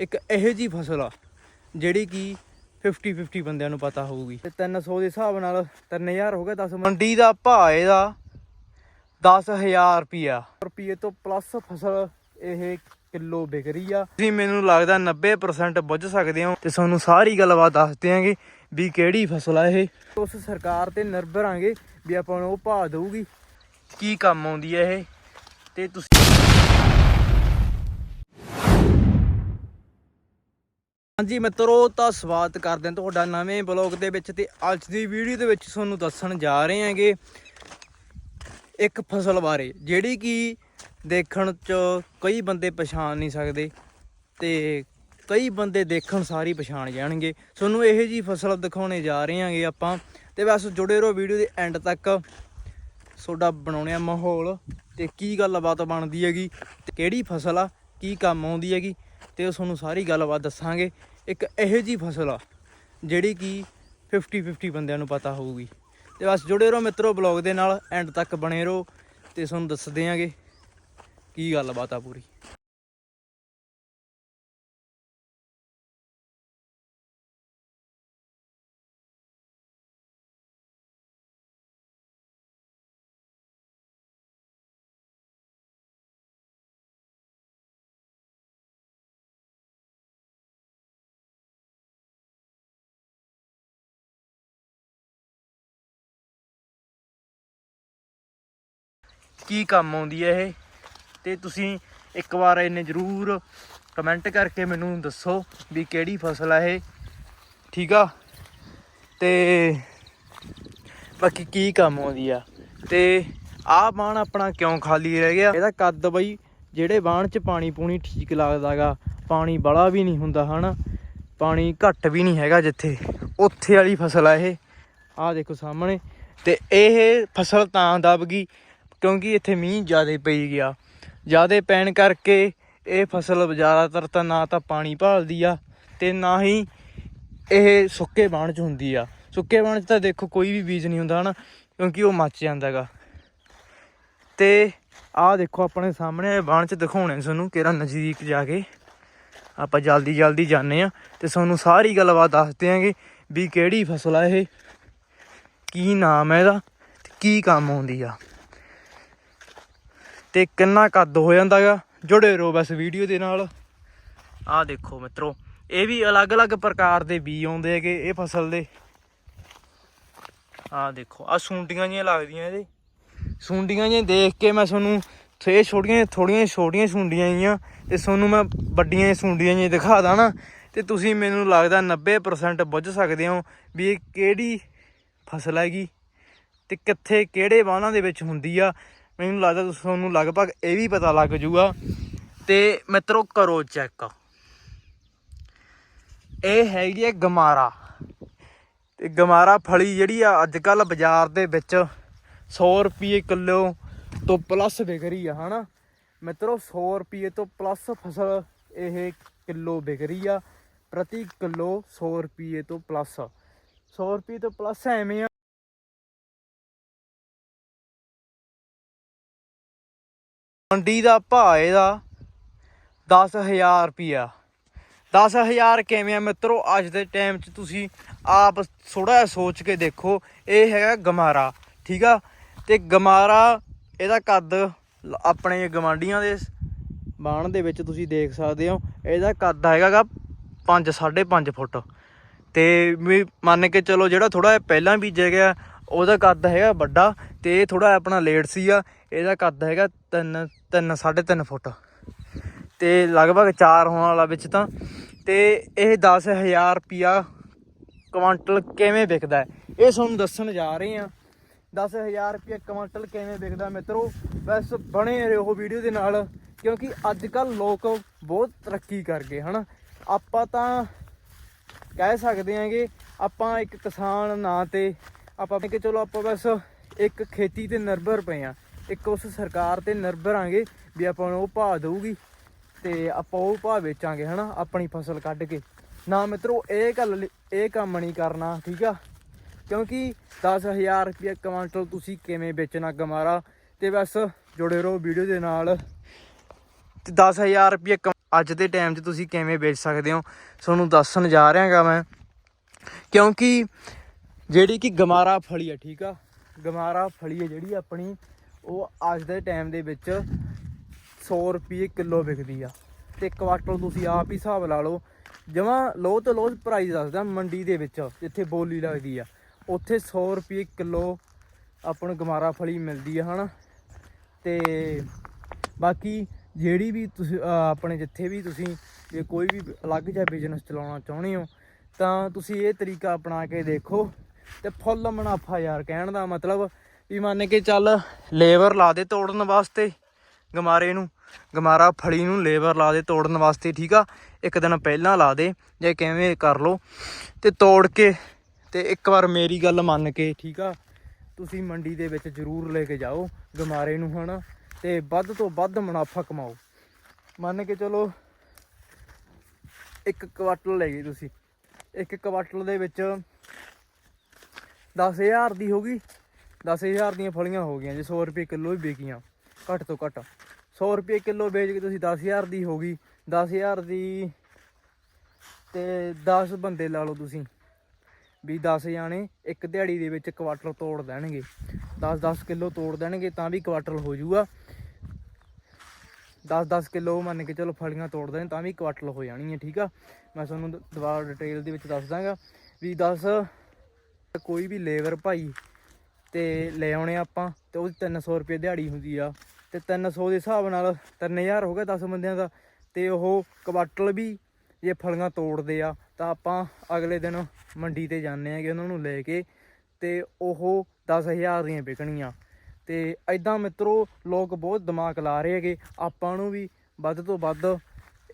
ਇੱਕ ਇਹੋ ਜੀ ਫਸਲ ਆ ਜਿਹੜੀ ਕਿ 50 50 ਬੰਦਿਆਂ ਨੂੰ ਪਤਾ ਹੋਊਗੀ। ਤੇ 300 ਦੇ ਹਿਸਾਬ ਨਾਲ 3000 ਹੋ ਗਿਆ 10 ਮੰਡੀ ਦਾ ਭਾਅ ਇਹਦਾ 10000 ਰੁਪਿਆ ਰੁਪਏ ਤੋਂ ਪਲੱਸ ਫਸਲ ਇਹ ਕਿਲੋ ਵਿਕ ਰਹੀ ਆ। ਤੁਸੀਂ ਮੈਨੂੰ ਲੱਗਦਾ 90% ਬੁੱਝ ਸਕਦੇ ਹੋ। ਤੇ ਤੁਹਾਨੂੰ ਸਾਰੀ ਗੱਲਬਾਤ ਦੱਸ ਦਿਆਂਗੇ ਵੀ ਕਿਹੜੀ ਫਸਲ ਆ ਇਹ। ਉਸ ਸਰਕਾਰ ਤੇ ਨਿਰਭਰ ਆਂਗੇ ਵੀ ਆਪਾਂ ਨੂੰ ਉਹ ਭਾਅ ਦਊਗੀ। ਕੀ ਕੰਮ ਆਉਂਦੀ ਹੈ ਇਹ? ਤੇ ਤੁਸੀਂ ਹਾਂਜੀ ਮਿੱਤਰੋ, ਤਾਂ ਸਵਾਗਤ ਕਰਦੇ ਹਾਂ ਤੁਹਾਡਾ ਨਵੇਂ ਬਲੌਗ ਦੇ ਵਿੱਚ ਤੇ ਅੱਜ ਦੀ ਵੀਡੀਓ ਦੇ ਵਿੱਚ ਤੁਹਾਨੂੰ ਦੱਸਣ ਜਾ ਰਹੇ ਹਾਂਗੇ ਇੱਕ ਫਸਲ ਬਾਰੇ, ਜਿਹੜੀ ਕਿ ਦੇਖਣ 'ਚ ਕਈ ਬੰਦੇ ਪਛਾਣ ਨਹੀਂ ਸਕਦੇ ਤੇ ਕਈ ਬੰਦੇ ਦੇਖਣ ਸਾਰੀ ਪਛਾਣ ਜਾਣਗੇ। ਤੁਹਾਨੂੰ ਇਹੋ ਜੀ ਫਸਲ ਦਿਖਾਉਣੇ ਜਾ ਰਹੇ ਹਾਂਗੇ ਆਪਾਂ ਤੇ ਬਸ ਜੁੜੇ ਰਹੋ ਵੀਡੀਓ ਦੇ ਐਂਡ ਤੱਕ। ਤੁਹਾਡਾ ਬਣਾਉਣੇ ਆ ਮਾਹੌਲ ਤੇ ਕੀ ਗੱਲਬਾਤ ਬਣਦੀ ਹੈਗੀ ਤੇ ਕਿਹੜੀ ਫਸਲ ਆ, ਕੀ ਕੰਮ ਆਉਂਦੀ ਹੈਗੀ ਤੇ ਉਹ ਤੁਹਾਨੂੰ ਸਾਰੀ ਗੱਲਬਾਤ ਦੱਸਾਂਗੇ। ਇੱਕ ਇਹੋ ਜੀ ਫਸਲ ਆ, ਜਿਹੜੀ ਕਿ 50 50 ਬੰਦਿਆਂ ਨੂੰ ਪਤਾ ਹੋਊਗੀ। ਤੇ ਬਸ ਜੁੜੇ ਰਹੋ ਮਿੱਤਰੋ ਬਲੌਗ ਦੇ ਨਾਲ, ਐਂਡ ਤੱਕ ਬਣੇ ਰਹੋ ਤੇ ਤੁਹਾਨੂੰ ਦੱਸਦੇ ਆਂਗੇ ਕੀ ਗੱਲਬਾਤ ਆ ਪੂਰੀ। ਕੀ ਕੰਮ ਆਉਂਦੀ ਹੈ ਇਹ? ਤੇ ਤੁਸੀਂ ਇੱਕ ਵਾਰ ਇਹਨੇ ਜ਼ਰੂਰ ਕਮੈਂਟ ਕਰਕੇ ਮੈਨੂੰ ਦੱਸੋ ਵੀ ਕਿਹੜੀ ਫਸਲ ਹੈ ਇਹ। ਠੀਕ ਆ? ਤੇ ਬਾਕੀ ਕੀ ਕੰਮ ਆਉਂਦੀ ਆ? ਤੇ ਆਹ ਬਾਣ ਆਪਣਾ ਕਿਉਂ ਖਾਲੀ ਰਹਿ ਗਿਆ? ਇਹਦਾ ਕੱਦ ਬਈ, ਜਿਹੜੇ ਬਾਣ 'ਚ ਪਾਣੀ ਪੂਣੀ ਠੀਕ ਲੱਗਦਾਗਾ, ਪਾਣੀ ਬੜਾ ਵੀ ਨਹੀਂ ਹੁੰਦਾ ਹਨਾ? ਪਾਣੀ ਘੱਟ ਵੀ ਨਹੀਂ ਹੈਗਾ ਜਿੱਥੇ। ਉੱਥੇ ਵਾਲੀ ਫਸਲ ਆ ਇਹ। ਆਹ ਦੇਖੋ ਸਾਹਮਣੇ। ਤੇ ਇਹ ਫਸਲ ਤਾਂ ਦਬ ਗਈ। ਕਿਉਂਕਿ ਇੱਥੇ ਮੀਂਹ ਜ਼ਿਆਦਾ ਪਈ ਗਿਆ। ਜ਼ਿਆਦਾ ਪੈਣ ਕਰਕੇ ਇਹ ਫਸਲ ਜ਼ਿਆਦਾਤਰ ਤਾਂ ਨਾ ਤਾਂ ਪਾਣੀ ਭਾਲਦੀ ਆ ਤੇ ਨਾ ਹੀ ਇਹ ਸੁੱਕੇ ਬਾਣ 'ਚ ਹੁੰਦੀ ਆ। ਸੁੱਕੇ ਬਾਣ 'ਚ ਤਾਂ ਦੇਖੋ ਕੋਈ ਵੀ ਬੀਜ ਨਹੀਂ ਹੁੰਦਾ ਹਨਾ, ਕਿਉਂਕਿ ਉਹ ਮੱਚ ਜਾਂਦਾਗਾ ਤੇ ਆਹ ਦੇਖੋ ਆਪਣੇ ਸਾਹਮਣੇ ਇਹ ਬਾਣ 'ਚ ਦਿਖਾਉਣੇ ਤੁਹਾਨੂੰ ਕਿਹੜਾ ਨਜ਼ਦੀਕ ਜਾ ਕੇ। ਆਪਾਂ ਜਲਦੀ ਜਲਦੀ ਜਾਂਦੇ ਆ ਤੇ ਤੁਹਾਨੂੰ ਸਾਰੀ ਗੱਲਬਾਤ ਦੱਸ ਦਿਆਂਗੇ ਵੀ ਕਿਹੜੀ ਫਸਲ ਆ ਇਹ, ਕੀ ਨਾਮ ਹੈ ਇਹਦਾ ਤੇ ਕੀ ਕੰਮ ਆਉਂਦੀ ਆ। ਤੇ ਕਿੰਨਾ ਕੱਦ ਹੋ ਜਾਂਦਾਗਾ। ਜੁੜੇ ਰਹੋ ਬਸ ਵੀਡੀਓ ਦੇ ਨਾਲ। ਆਹ ਦੇਖੋ ਮਿੱਤਰੋ, ਇਹ ਵੀ ਅਲੱਗ-ਅਲੱਗ ਪ੍ਰਕਾਰ ਦੇ ਬੀ ਆਉਂਦੇ ਹੈਗੇ ਇਹ ਫਸਲ ਦੇ। ਆਹ ਦੇਖੋ ਆ ਸੁੰਡੀਆਂ ਜੀਆਂ ਲੱਗਦੀਆਂ ਇਹਦੇ। ਸੁੰਡੀਆਂ ਜੀਆਂ ਦੇਖ ਕੇ ਮੈਂ ਤੁਹਾਨੂੰ ਥੇ ਛੋਟੀਆਂ, ਥੋੜੀਆਂ ਛੋਟੀਆਂ ਸੁੰਡੀਆਂ ਜੀਆਂ ਤੇ ਤੁਹਾਨੂੰ ਮੈਂ ਵੱਡੀਆਂ ਸੁੰਡੀਆਂ ਜੀਆਂ ਦਿਖਾ ਦਾਂ ਨਾ। ਤੇ ਤੁਸੀਂ ਮੈਨੂੰ ਲੱਗਦਾ 90% ਬੁੱਝ ਸਕਦੇ ਹੋ ਵੀ ਇਹ ਕਿਹੜੀ ਫਸਲ ਹੈਗੀ ਤੇ ਕਿੱਥੇ, ਕਿਹੜੇ ਬਾਣਾਂ ਦੇ ਵਿੱਚ ਹੁੰਦੀ ਆ। ਮੈਨੂੰ ਲੱਗਦਾ ਤੁਸੀਂ- ਤੁਹਾਨੂੰ ਲਗਭਗ ਇਹ ਵੀ ਪਤਾ ਲੱਗ ਜੂਗਾ। ਤੇ ਮਿੱਤਰੋ, ਕਰੋ ਚੈੱਕ ਇਹ ਹੈਗੀ ਹੈ ਗਮਾਰਾ। ਤੇ ਗਮਾਰਾ ਫਲੀ ਜਿਹੜੀ ਆ ਅੱਜ ਕੱਲ ਬਾਜ਼ਾਰ ਦੇ ਵਿੱਚ 100 ਰੁਪਏ ਕਿਲੋ ਤੋਂ ਪਲੱਸ ਵਿਕ ਰਹੀ ਆ, ਹਨਾ? ਮਿੱਤਰੋ 100 ਰੁਪਏ ਤੋਂ ਪਲੱਸ ਫਸਲ ਇਹ ਕਿਲੋ ਵਿਕ ਰਹੀ ਆ। ਪ੍ਰਤੀ ਕਿਲੋ 100 ਰੁਪਏ ਤੋਂ ਪਲੱਸ 100 ਰੁਪਏ ਤੋਂ ਪਲੱਸ ਐਵੇਂ ਆ ਮੰਡੀ ਦਾ ਭਾਅ ਇਹਦਾ 10000 ਰੁਪਿਆ 10000 ਕਿਵੇਂ ਆ ਮਿੱਤਰੋ, ਅੱਜ ਦੇ ਟਾਈਮ 'ਚ ਤੁਸੀਂ ਆਪ ਥੋੜਾ ਜਿਹਾ ਸੋਚ ਕੇ ਦੇਖੋ, ਇਹ ਹੈਗਾ ਗਮਾਰਾ, ਠੀਕ ਆ? ਤੇ ਗਮਾਰਾ ਇਹਦਾ ਕੱਦ ਆਪਣੇ ਗਵਾਂਡੀਆਂ ਦੇ ਬਾਣ ਦੇ ਵਿੱਚ ਤੁਸੀਂ ਦੇਖ ਸਕਦੇ ਹੋ, ਇਹਦਾ ਕੱਦ ਹੈਗਾਗਾ 5 5.5 ਫੁੱਟ। ਤੇ ਵੀ ਮੰਨ ਕੇ ਚਲੋ ਜਿਹੜਾ ਥੋੜਾ ਜਿਹਾ ਪਹਿਲਾਂ ਬੀਜਿਆ ਗਿਆ ਉਹਦਾ ਕੱਦ ਹੈਗਾ ਵੱਡਾ ਤੇ ਇਹ ਥੋੜਾ ਆਪਣਾ ਲੇਟ ਸੀ ਆ, ਇਹਦਾ ਕੱਦ ਹੈਗਾ 3 3 3.5 ਫੁੱਟ ਤੇ ਲਗਭਗ 4 ਹੋਣ ਵਾਲਾ ਵਿੱਚ ਤਾਂ ਤੇ ਇਹ 10000 ਰੁਪਿਆ ਕੁਆਂਟਲ ਕਿਵੇਂ ਵਿਕਦਾ ਇਹ ਤੁਹਾਨੂੰ ਦੱਸਣ ਜਾ ਰਹੇ ਆ 10000 ਰੁਪਏ ਕੁਆਂਟਲ ਕਿਵੇਂ ਵਿਕਦਾ ਮਿੱਤਰੋ? ਬਸ ਬਣੇ ਰਹੋ ਵੀਡੀਓ ਦੇ ਨਾਲ, ਕਿਉਂਕਿ ਅੱਜ ਕੱਲ ਲੋਕ ਬਹੁਤ ਤਰੱਕੀ ਕਰ ਗਏ, ਹਨਾ? ਆਪਾਂ ਤਾਂ ਕਹਿ ਸਕਦੇ ਆਂਗੇ ਆਪਾਂ ਇੱਕ ਕਿਸਾਨ ਨਾਂ ਤੇ ਆਪਾਂ ਕਿ ਚਲੋ ਆਪਾਂ ਬਸ ਇੱਕ ਖੇਤੀ ਤੇ ਨਿਰਭਰ ਪਏ ਆ ਇੱਕ ਉਸ ਸਰਕਾਰ ਤੇ ਨਿਰਭਰ ਆਂਗੇ ਵੀ ਆਪਾਂ ਨੂੰ ਉਹ ਭਾਅ ਦਊਗੀ ਤੇ ਆਪਾਂ ਉਹ ਭਾਅ ਵੇਚਾਂਗੇ, ਹਨਾ, ਆਪਣੀ ਫਸਲ ਕੱਢ ਕੇ। ਨਾ ਮਿੱਤਰੋ, ਇਹ ਗੱਲ ਇਹ ਕੰਮ ਨਹੀਂ ਕਰਨਾ, ਠੀਕ ਆ? ਕਿਉਂਕਿ 10000 ਰੁਪਏ ਕੁਆਂਟਲ ਤੁਸੀਂ ਕਿਵੇਂ ਵੇਚਣਾ ਗਮਾਰਾ? ਤੇ ਬਸ ਜੁੜੇ ਰਹੋ ਵੀਡੀਓ ਦੇ ਨਾਲ। ਤੇ 10000 ਰੁਪਏ ਅੱਜ ਦੇ ਟਾਈਮ 'ਚ ਤੁਸੀਂ ਕਿਵੇਂ ਵੇਚ ਸਕਦੇ ਹੋ? ਤੁਹਾਨੂੰ ਦੱਸਣ ਜਾ ਰਿਹਾਗਾ ਮੈਂ। ਕਿਉਂਕਿ ਜਿਹੜੀ ਕਿ ਗਮਾਰਾ ਫਲੀ ਆ, ਠੀਕ ਆ? ਗਮਾਰਾ ਫਲੀ ਹੈ ਜਿਹੜੀ ਆਪਣੀ, ਉਹ ਅੱਜ ਦੇ ਟਾਈਮ ਦੇ ਵਿੱਚ 100 ਰੁਪਏ ਕਿਲੋ ਵਿਕਦੀ ਆ। ਤੇ ਕੁਆਟਲ ਤੁਸੀਂ ਆਪ ਹੀ ਹਿਸਾਬ ਲਾ ਲਓ, ਜਮਾ ਲੋ ਤੋਂ ਲੋ ਪ੍ਰਾਈਸ ਦੱਸਦਾ ਮੰਡੀ ਦੇ ਵਿੱਚ, ਜਿੱਥੇ ਬੋਲੀ ਲੱਗਦੀ ਆ। ਉੱਥੇ 100 ਰੁਪਏ ਕਿਲੋ ਆਪਾਂ ਨੂੰ ਗਮਾਰਾ ਫਲੀ ਮਿਲਦੀ ਆ, ਹਨਾ? ਤੇ ਬਾਕੀ ਜਿਹੜੀ ਵੀ ਤੁਸੀਂ ਆਪਣੇ ਜਿੱਥੇ ਵੀ ਤੁਸੀਂ, ਜੇ ਕੋਈ ਵੀ ਅਲੱਗ ਜਿਹਾ ਬਿਜ਼ਨਸ ਚਲਾਉਣਾ ਚਾਹੁੰਦੇ ਹੋ, ਤਾਂ ਤੁਸੀਂ ਇਹ ਤਰੀਕਾ ਅਪਣਾ ਕੇ ਦੇਖੋ। ਤੇ ਫੁੱਲ ਮੁਨਾਫਾ ਯਾਰ, ਕਹਿਣ ਦਾ ਮਤਲਬ ਵੀ ਮੰਨ ਕੇ ਚੱਲ ਲੇਬਰ ਲਾ ਦੇ ਤੋੜਨ ਵਾਸਤੇ, ਗਮਾਰੇ ਨੂੰ, ਗਮਾਰਾ ਫਲੀ ਨੂੰ ਲੇਬਰ ਲਾ ਦੇ ਤੋੜਨ ਵਾਸਤੇ, ਠੀਕ ਆ? ਇੱਕ ਦਿਨ ਪਹਿਲਾਂ ਲਾ ਦੇ, ਜਾਂ ਕਿਵੇਂ ਕਰ ਲੋ ਤੇ ਤੋੜ ਕੇ, ਤੇ ਇੱਕ ਵਾਰ ਮੇਰੀ ਗੱਲ ਮੰਨ ਕੇ, ਠੀਕ ਆ? ਤੁਸੀਂ ਮੰਡੀ ਦੇ ਵਿੱਚ ਜ਼ਰੂਰ ਲੈ ਕੇ ਜਾਓ ਗਮਾਰੇ ਨੂੰ, ਹਨਾ? ਤੇ ਵੱਧ ਤੋਂ ਵੱਧ ਮੁਨਾਫਾ ਕਮਾਓ। ਮੰਨ ਕੇ ਚਲੋ, ਇੱਕ ਕੁਆਟਲ ਲੈ ਗਏ ਤੁਸੀਂ। ਇੱਕ ਕੁਆਟਲ ਦੇ ਵਿੱਚ 10000 ਦੀ ਹੋ ਗਈ। 10000 ਦੀਆਂ ਫਲੀਆਂ ਹੋ ਗਈਆਂ ਜੇ 100 ਰੁਪਏ ਕਿਲੋ ਹੀ ਵਿਕੀਆਂ, ਘੱਟ ਤੋਂ ਘੱਟ। 100 ਰੁਪਏ ਕਿਲੋ ਵੇਚ ਕੇ ਤੁਸੀਂ 10000 ਦੀ ਹੋ ਗਈ। 10000 ਦੀ ਤੇ 10 ਬੰਦੇ ਲਾ ਲਓ ਤੁਸੀਂ, ਵੀ 10 ਜਾਣੇ ਇੱਕ ਦਿਹਾੜੀ ਦੇ ਵਿੱਚ ਕੁਆਟਲ ਤੋੜ ਦੇਣਗੇ। 10-10 ਕਿਲੋ ਤੋੜ ਦੇਣਗੇ ਤਾਂ ਵੀ ਕੁਆਟਲ ਹੋ ਜਾਊਗਾ। 10-10 ਕਿਲੋ ਮੰਨ ਕੇ ਚਲੋ ਫਲੀਆਂ ਤੋੜ ਦੇਣ ਤਾਂ ਵੀ ਕੁਆਟਲ ਹੋ ਜਾਣੀ ਹੈ ਠੀਕ ਆ? ਮੈਂ ਤੁਹਾਨੂੰ ਦੁਬਾਰਾ ਡਿਟੇਲ ਦੇ ਵਿੱਚ ਦੱਸ ਦਾਂਗਾ, ਵੀ 10 ਕੋਈ ਵੀ ਲੇਬਰ ਭਾਈ ਤੇ ਲੈ ਆਉਣੇ ਆਪਾਂ ਤੇ ਉਹਦੀ 300 ਰੁਪਏ ਦਿਹਾੜੀ ਹੁੰਦੀ ਆ ਤੇ 300 ਦੇ ਹਿਸਾਬ ਨਾਲ 3000 ਹੋ ਗਿਆ 10 ਬੰਦਿਆਂ ਦਾ ਤੇ ਉਹ ਕੁਆਟਲ ਵੀ ਜੇ ਫਲੀਆਂ ਤੋੜਦੇ ਆ ਤਾਂ ਆਪਾਂ ਅਗਲੇ ਦਿਨ ਮੰਡੀ ਤੇ ਜਾਂਦੇ ਆਗੇ ਉਹਨਾਂ ਨੂੰ ਲੈ ਕੇ ਤੇ ਉਹ 10000 ਦੀਆਂ ਵਿਕਣੀਆਂ। ਤੇ ਐਦਾਂ ਮਿੱਤਰੋ, ਲੋਕ ਬਹੁਤ ਦਿਮਾਗ ਲਾ ਰਹੇ ਹੈਗੇ। ਆਪਾਂ ਨੂੰ ਵੀ ਵੱਧ ਤੋਂ ਵੱਧ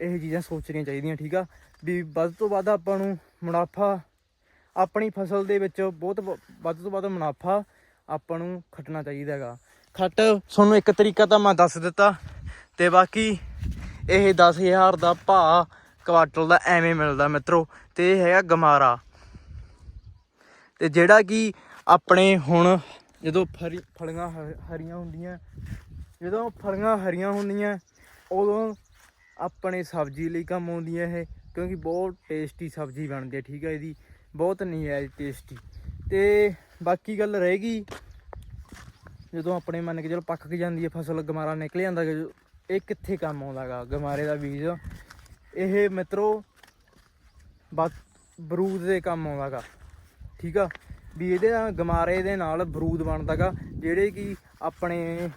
ਇਹ ਚੀਜ਼ਾਂ ਸੋਚਣੀਆਂ ਚਾਹੀਦੀਆਂ, ਠੀਕ ਆ? ਵੀ ਵੱਧ ਤੋਂ ਵੱਧ ਆਪਾਂ ਨੂੰ ਮੁਨਾਫਾ ਆਪਣੀ ਫਸਲ ਦੇ ਵਿੱਚ ਬਹੁਤ ਵ- ਵੱਧ ਤੋਂ ਵੱਧ ਮੁਨਾਫਾ ਆਪਾਂ ਨੂੰ ਖੱਟਣਾ ਚਾਹੀਦਾ ਹੈਗਾ। ਖੱਟ ਤੁਹਾਨੂੰ ਇੱਕ ਤਰੀਕਾ ਤਾਂ ਮੈਂ ਦੱਸ ਦਿੱਤਾ ਤੇ ਬਾਕੀ ਇਹ 10000 ਦਾ ਭਾਅ ਕੁਆਟਲ ਦਾ ਐਵੇਂ ਮਿਲਦਾ ਮਿੱਤਰੋ, ਤੇ ਇਹ ਹੈਗਾ ਗਮਾਰਾ। ਤੇ ਜਿਹੜਾ ਕਿ ਆਪਣੇ ਹੁਣ ਜਦੋਂ ਫਰੀ, ਫਲੀਆਂ ਹ- ਹਰੀਆਂ ਹੁੰਦੀਆਂ, ਜਦੋਂ ਫਲੀਆਂ ਹਰੀਆਂ ਹੁੰਦੀਆਂ, ਉਦੋਂ ਆਪਣੇ ਸਬਜ਼ੀ ਲਈ ਕੰਮ ਆਉਂਦੀਆਂ ਇਹ, ਕਿਉਂਕਿ ਬਹੁਤ ਟੇਸਟੀ ਸਬਜ਼ੀ ਬਣਦੀ ਹੈ, ਠੀਕ ਹੈ ਇਹਦੀ ਬਹੁਤ ਨਜਾਇਜ਼ ਟੇਸਟੀ ਤੇ ਬਾਕੀ ਗੱਲ ਰਹੇਗੀ ਜਦੋਂ ਆਪਣੇ ਮੰਨ ਕੇ ਚਲੋ ਪੱਕ ਕੇ ਜਾਂਦੀ ਹੈ ਫਸਲ ਗਮਾਰਾ ਨਿਕਲ ਜਾਂਦਾ ਗਾ, ਇਹ ਕਿੱਥੇ ਕੰਮ ਆਉਂਦਾਗਾ ਗਮਾਰੇ ਦਾ ਬੀਜ। ਇਹ ਮਿੱਤਰੋ ਬਸ ਬਰੂਦ ਦੇ ਕੰਮ ਆਉਂਦਾਗਾ ਠੀਕ ਆ? ਵੀ ਇਹਦੇ ਨਾਲ ਗਮਾਰੇ ਦੇ ਨਾਲ ਬਰੂਦ ਬਣਦਾਗਾ ਜਿਹੜੇ ਕਿ ਆਪਣੇ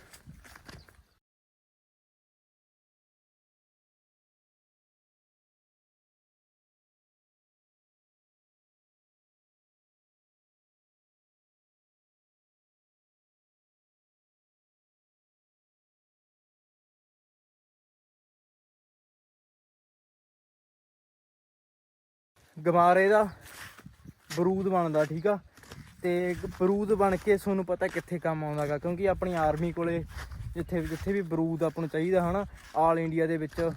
ਗਮਾਰੇ ਦਾ ਬਰੂਦ ਬਣਦਾ, ਠੀਕ ਆ? ਤੇ ਬਰੂਦ ਬਣ ਕੇ ਤੁਹਾਨੂੰ ਪਤਾ ਕਿੱਥੇ ਕੰਮ ਆਉਂਦਾਗਾ, ਕਿਉਂਕਿ ਆਪਣੀ ਆਰਮੀ ਕੋਲੇ ਜਿੱਥੇ ਜਿੱਥੇ ਵੀ ਬਰੂਦ ਆਪਾਂ ਨੂੰ ਚਾਹੀਦਾ, ਹਨਾ? ਆਲ ਇੰਡੀਆ ਦੇ ਵਿੱਚ